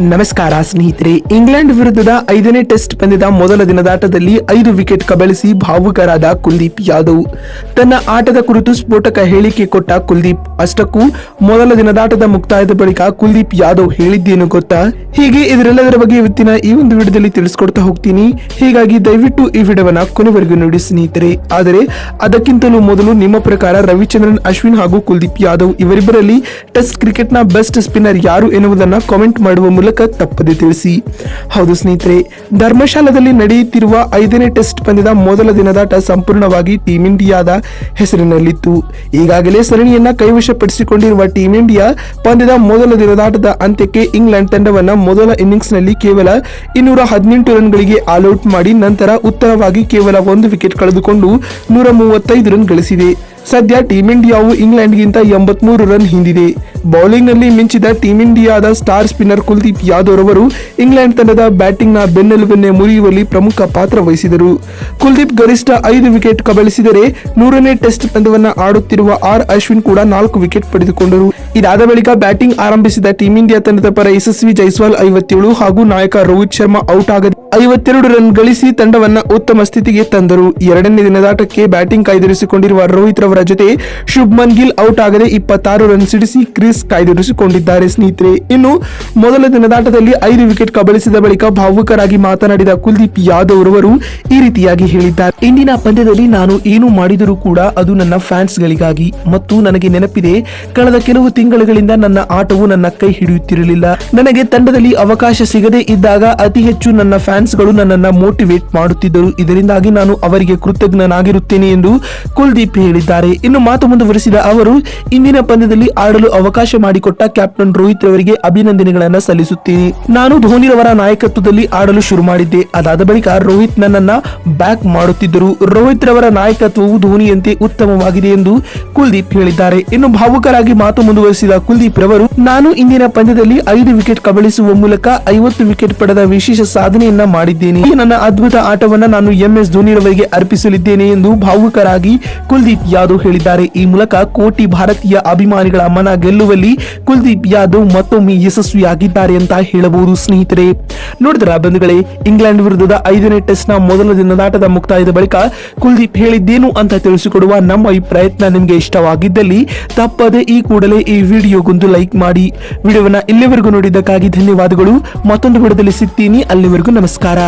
ನಮಸ್ಕಾರ ಸ್ನೇಹಿತರೆ, ಇಂಗ್ಲೆಂಡ್ ವಿರುದ್ಧದ ಐದನೇ ಟೆಸ್ಟ್ ಪಂದ್ಯದ ಮೊದಲ ದಿನದ ಆಟದಲ್ಲಿ ಐದು ವಿಕೆಟ್ ಕಬಳಿಸಿ ಭಾವುಕರಾದ ಕುಲ್ದೀಪ್ ಯಾದವ್. ತನ್ನ ಆಟದ ಕುರಿತು ಸ್ಫೋಟಕ ಹೇಳಿಕೆ ಕೊಟ್ಟ ಕುಲ್ದೀಪ್ ಅಷ್ಟಕ್ಕೂ ಮೊದಲ ದಿನದಾಟದ ಮುಕ್ತಾಯದ ಬಳಿಕ ಕುಲ್ದೀಪ್ ಯಾದವ್ ಹೇಳಿದ್ದೇನು ಗೊತ್ತಾ? ಹೀಗೆ ಇದರೆಲ್ಲದರ ಬಗ್ಗೆ ಇವತ್ತಿನ ಈ ಒಂದು ವಿಡಿಯೋದಲ್ಲಿ ತಿಳಿಸ್ಕೊಡ್ತಾ ಹೋಗ್ತೀನಿ. ಹೀಗಾಗಿ ದಯವಿಟ್ಟು ಈ ವಿಡಿಯೋವನ್ನ ಕೊನೆವರೆಗೂ ನೋಡಿ ಸ್ನೇಹಿತರೆ. ಆದರೆ ಅದಕ್ಕಿಂತಲೂ ಮೊದಲು ನಿಮ್ಮ ಪ್ರಕಾರ ರವಿಚಂದ್ರನ್, ಅಶ್ವಿನ್ ಹಾಗೂ ಕುಲ್ದೀಪ್ ಯಾದವ್ ಇವರಿಬ್ಬರಲ್ಲಿ ಟೆಸ್ಟ್ ಕ್ರಿಕೆಟ್ನ ಬೆಸ್ಟ್ ಸ್ಪಿನ್ನರ್ ಯಾರು ಎನ್ನುವುದನ್ನ ಕಾಮೆಂಟ್ ಮಾಡುವ ಮೂಲಕ ತಪ್ಪದೆ ತಿಳಿಸಿ. ಹೌದು ಸ್ನೇಹಿತರೆ, ಧರ್ಮಶಾಲಾದಲ್ಲಿ ನಡೆಯುತ್ತಿರುವ ಐದನೇ ಟೆಸ್ಟ್ ಪಂದ್ಯದ ಮೊದಲ ದಿನದಾಟ ಸಂಪೂರ್ಣವಾಗಿ ಟೀಮ್ ಇಂಡಿಯಾದ ಹೆಸರಿನಲ್ಲಿತ್ತು. ಈಗಾಗಲೇ ಸರಣಿಯನ್ನ ಕೈವಶಪಡಿಸಿಕೊಂಡಿರುವ ಟೀಂ ಇಂಡಿಯಾ ಪಂದ್ಯದ ಮೊದಲ ದಿನದಾಟದ ಅಂತ್ಯಕ್ಕೆ ಇಂಗ್ಲೆಂಡ್ ತಂಡವನ್ನು ಮೊದಲ ಇನ್ನಿಂಗ್ಸ್ನಲ್ಲಿ ಕೇವಲ ಇನ್ನೂರ ಹದಿನೆಂಟು ರನ್ಗಳಿಗೆ ಆಲ್ಔಟ್ ಮಾಡಿ ನಂತರ ಉತ್ತರವಾಗಿ ಕೇವಲ ಒಂದು ವಿಕೆಟ್ ಕಳೆದುಕೊಂಡು ನೂರ ಮೂವತ್ತೈದು ರನ್ ಗಳಿಸಿದೆ. ಸದ್ಯ ಟೀಂ ಇಂಡಿಯಾವು ಇಂಗ್ಲೆಂಡ್ಗಿಂತ ಎಂಬತ್ಮೂರು ರನ್ ಹಿಂದಿದೆ. ಬೌಲಿಂಗ್ನಲ್ಲಿ ಮಿಂಚಿದ ಟೀಂ ಇಂಡಿಯಾದ ಸ್ಟಾರ್ ಸ್ಪಿನ್ನರ್ ಕುಲ್ದೀಪ್ ಯಾದವ್ ಅವರು ಇಂಗ್ಲೆಂಡ್ ತಂಡದ ಬ್ಯಾಟಿಂಗ್ನ ಬೆನ್ನೆಲುಬನ್ನೇ ಮುರಿಯುವಲ್ಲಿ ಪ್ರಮುಖ ಪಾತ್ರ ವಹಿಸಿದರು. ಕುಲ್ದೀಪ್ ಗರಿಷ್ಠ ಐದು ವಿಕೆಟ್ ಕಬಳಿಸಿದರೆ ನೂರನೇ ಟೆಸ್ಟ್ ಪಂದ್ಯವನ್ನು ಆಡುತ್ತಿರುವ ಆರ್ ಅಶ್ವಿನ್ ಕೂಡ ನಾಲ್ಕು ವಿಕೆಟ್ ಪಡೆದುಕೊಂಡರು. ಇದಾದ ಬಳಿಕ ಬ್ಯಾಟಿಂಗ್ ಆರಂಭಿಸಿದ ಟೀಂ ಇಂಡಿಯಾ ತಂಡದ ಪರ ಯಶಸ್ವಿ ಜೈಸ್ವಾಲ್ ಐವತ್ತೇಳು ಹಾಗೂ ನಾಯಕ ರೋಹಿತ್ ಶರ್ಮಾ ಔಟ್ ಆಗದ ಐವತ್ತೆರಡು ರನ್ ಗಳಿಸಿ ತಂಡವನ್ನ ಉತ್ತಮ ಸ್ಥಿತಿಗೆ ತಂದರು. ಎರಡನೇ ದಿನದಾಟಕ್ಕೆ ಬ್ಯಾಟಿಂಗ್ ಕಾಯ್ದಿರಿಸಿಕೊಂಡಿರುವ ರೋಹಿತ್ ರವರ ಜೊತೆ ಶುಭ್ಮನ್ ಗಿಲ್ ಔಟ್ ಆಗದೆ ಇಪ್ಪತ್ತಾರು ರನ್ ಸಿಡಿಸಿ ಕ್ರೀಸ್ ಕಾಯ್ದಿರಿಸಿಕೊಂಡಿದ್ದಾರೆ ಸ್ನೇಹಿತರೆ. ಇನ್ನು ಮೊದಲ ದಿನದಾಟದಲ್ಲಿ ಐದು ವಿಕೆಟ್ ಕಬಳಿಸಿದ ಬಳಿಕ ಭಾವುಕರಾಗಿ ಮಾತನಾಡಿದ ಕುಲ್ದೀಪ್ ಯಾದವ್ ರವರು ಈ ರೀತಿಯಾಗಿ ಹೇಳಿದ್ದಾರೆ. ಇಂದಿನ ಪಂದ್ಯದಲ್ಲಿ ನಾನು ಏನು ಮಾಡಿದರೂ ಕೂಡ ಅದು ನನ್ನ ಫ್ಯಾನ್ಸ್ ಗಳಿಗಾಗಿ ಮತ್ತು ನನಗೆ ನೆನಪಿದೆ. ಕಳೆದ ಕೆಲವು ತಿಂಗಳುಗಳಿಂದ ನನ್ನ ಆಟವು ನನ್ನ ಕೈ ಹಿಡಿಯುತ್ತಿರಲಿಲ್ಲ. ನನಗೆ ತಂಡದಲ್ಲಿ ಅವಕಾಶ ಸಿಗದೇ ಇದ್ದಾಗ ಅತಿ ಹೆಚ್ಚು ನನ್ನ ಫ್ಯಾನ್ಸ್ಗಳು ನನ್ನನ್ನ ಮೋಟಿವೇಟ್ ಮಾಡುತ್ತಿದ್ದರು. ಇದರಿಂದಾಗಿ ನಾನು ಅವರಿಗೆ ಕೃತಜ್ಞನಾಗಿರುತ್ತೇನೆ ಎಂದು ಕುಲ್ದೀಪ್ ಹೇಳಿದ್ದಾರೆ. ಇನ್ನು ಮಾತು ಮುಂದುವರಿಸಿದ ಅವರು, ಇಂದಿನ ಪಂದ್ಯದಲ್ಲಿ ಆಡಲು ಅವಕಾಶ ಮಾಡಿಕೊಟ್ಟ ಕ್ಯಾಪ್ಟನ್ ರೋಹಿತ್ ರವರಿಗೆ ಅಭಿನಂದನೆಗಳನ್ನು ಸಲ್ಲಿಸುತ್ತೇನೆ. ನಾನು ಧೋನಿರವರ ನಾಯಕತ್ವದಲ್ಲಿ ಆಡಲು ಶುರು ಮಾಡಿದ್ದೆ. ಅದಾದ ಬಳಿಕ ರೋಹಿತ್ ನನ್ನನ್ನ ಬ್ಯಾಕ್ ಮಾಡುತ್ತಿದ್ದರು. ರೋಹಿತ್ ರವರ ನಾಯಕತ್ವವು ಧೋನಿಯಂತೆ ಉತ್ತಮವಾಗಿದೆ ಎಂದು ಕುಲ್ದೀಪ್ ಹೇಳಿದ್ದಾರೆ. ಇನ್ನು ಭಾವುಕರಾಗಿ ಮಾತು ಮುಂದುವರಿಸಿದ ಕುಲ್ದೀಪ್ ರವರು, ನಾನು ಇಂದಿನ ಪಂದ್ಯದಲ್ಲಿ ಐದು ವಿಕೆಟ್ ಕಬಳಿಸುವ ಮೂಲಕ ಐವತ್ತು ವಿಕೆಟ್ ಪಡೆದ ವಿಶೇಷ ಸಾಧನೆಯನ್ನ ಮಾಡಿದ್ದೇನೆ. ಈ ನನ್ನ ಅದ್ಭುತ ಆಟವನ್ನ ನಾನು ಎಂಎಸ್ ಧೋನಿರವರಿಗೆ ಅರ್ಪಿಸಲಿದ್ದೇನೆ ಎಂದು ಭಾವುಕರಾಗಿ ಕುಲ್ದೀಪ್ ಯಾದವ್ ಹೇಳಿದ್ದಾರೆ. ಈ ಮೂಲಕ ಕೋಟಿ ಭಾರತೀಯ ಅಭಿಮಾನಿಗಳ ಮನ ಗೆಲ್ಲುವಲ್ಲಿ ಕುಲ್ದೀಪ್ ಯಾದವ್ ಮತ್ತೊಮ್ಮೆ ಯಶಸ್ವಿಯಾಗಿದ್ದಾರೆ ಅಂತ ಹೇಳಬಹುದು ಸ್ನೇಹಿತರೆ. ನೋಡಿದ್ರ ಬಂಧುಗಳೇ, ಇಂಗ್ಲೆಂಡ್ ವಿರುದ್ಧದ ಐದನೇ ಟೆಸ್ಟ್ನ ಮೊದಲ ದಿನದಾಟದ ಮುಕ್ತಾಯದ ಬಳಿಕ ಕುಲ್ದೀಪ್ ಹೇಳಿದ್ದೇನು ಅಂತ ತಿಳಿಸಿಕೊಡುವ ನಮ್ಮ ಈ ಪ್ರಯತ್ನ ನಿಮಗೆ ಇಷ್ಟವಾಗಿದ್ದಲ್ಲಿ ತಪ್ಪದೆ ಈ ಕೂಡಲೇ ಈ ವಿಡಿಯೋಗೊಂದು ಲೈಕ್ ಮಾಡಿ. ವಿಡಿಯೋವನ್ನ ಇಲ್ಲಿವರೆಗೂ ನೋಡಿದ್ದಕ್ಕಾಗಿ ಧನ್ಯವಾದಗಳು. ಮತ್ತೊಂದು ವಿಡಿಯೋದಲ್ಲಿ ಸಿಗ್ತೀನಿ. ಅಲ್ಲಿವರೆಗೂ ನಮಸ್ಕಾರ.